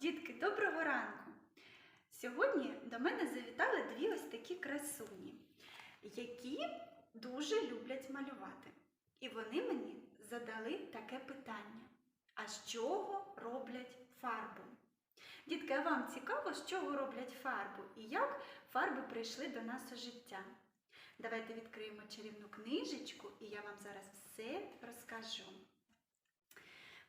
Дітки, доброго ранку! Сьогодні до мене завітали дві ось такі красуні, які дуже люблять малювати. І вони мені задали таке питання: а з чого роблять фарбу? Дітки, а вам цікаво, з чого роблять фарбу і як фарби прийшли до нас у життя? Давайте відкриємо чарівну книжечку, і я вам зараз все розкажу.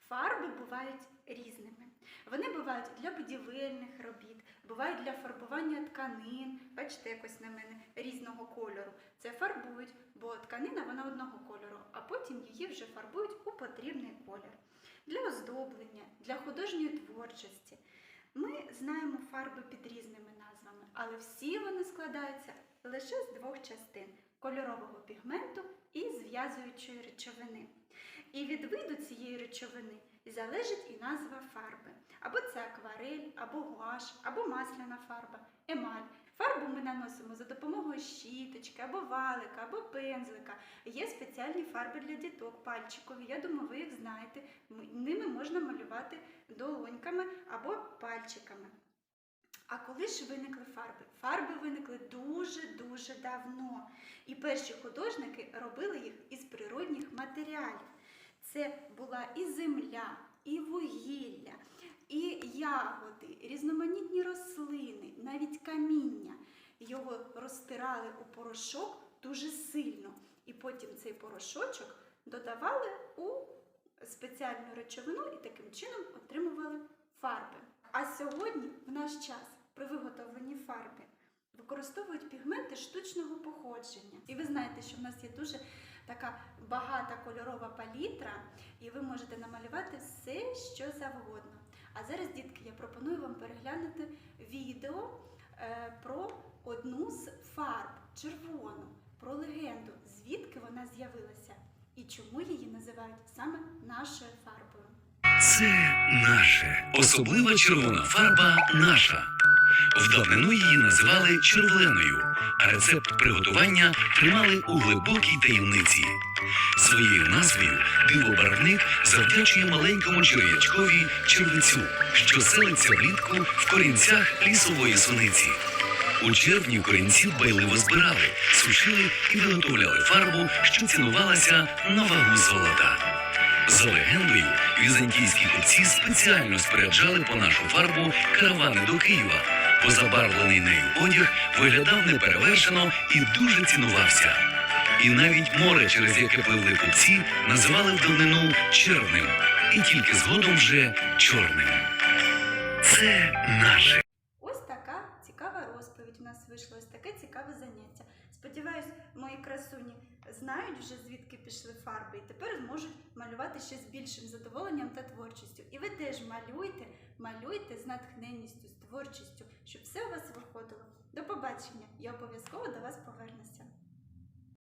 Фарби бувають різними. Вони бувають для будівельних робіт, бувають для фарбування тканин. Бачите, якось на мене різного кольору. Це фарбують, бо тканина вона одного кольору, а потім її вже фарбують у потрібний колір. Для оздоблення, для художньої творчості. Ми знаємо фарби під різними назвами, але всі вони складаються лише з двох частин кольорового пігменту і зв'язуючої речовини. І від виду цієї речовини залежить і назва фарби. Або це акварель, або гуаш, або масляна фарба, емаль. Фарбу ми наносимо за допомогою щіточки, або валика, або пензлика. Є спеціальні фарби для діток, пальчикові. Я думаю, ви їх знаєте. Ними можна малювати долоньками або пальчиками. А коли ж виникли фарби? Фарби виникли дуже-дуже давно. І перші художники робили їх із природних матеріалів. Це була і земля, і вугілля, і ягоди, різноманітні рослини, навіть каміння. Його розтирали у порошок дуже сильно. І потім цей порошочок додавали у спеціальну речовину і таким чином отримували фарби. А сьогодні, в наш час, при виготовленні фарби використовують пігменти штучного походження. І ви знаєте, що в нас є дуже така багата кольорова палітра, і ви можете намалювати все, що завгодно. А зараз, дітки, я пропоную вам переглянути відео е, про одну з фарб червону, про легенду, звідки вона з'явилася і чому її називають саме нашою фарбою. Це наше. Особлива червона фарба наша. В давнину її називали червленою, а рецепт приготування тримали у глибокій таємниці. Своєю назвою дивобарвник завдячує маленькому черв'ячкові червицю, що селиться влітку в корінцях лісової суниці. У червні корінці дбайливо збирали, сушили і виготовляли фарбу, що цінувалася на вагу золота. За легендою, візантійські купці спеціально споряджали по нашу фарбу каравани до Києва. Позабарвлений нею одяг виглядав неперевершено і дуже цінувався. І навіть море, через яке пливли купці, називали в давнину черним, і тільки згодом вже чорним. Це наше. Ось така цікава розповідь у нас вийшла, ось таке цікаве заняття. Сподіваюсь, мої красуні знають вже звідки пішли фарби, і тепер зможуть малювати ще з більшим задоволенням та творчістю. І ви теж малюйте, малюйте з натхненністю, з творчістю, щоб все у вас виходило. До побачення! Я обов'язково до вас повернуся.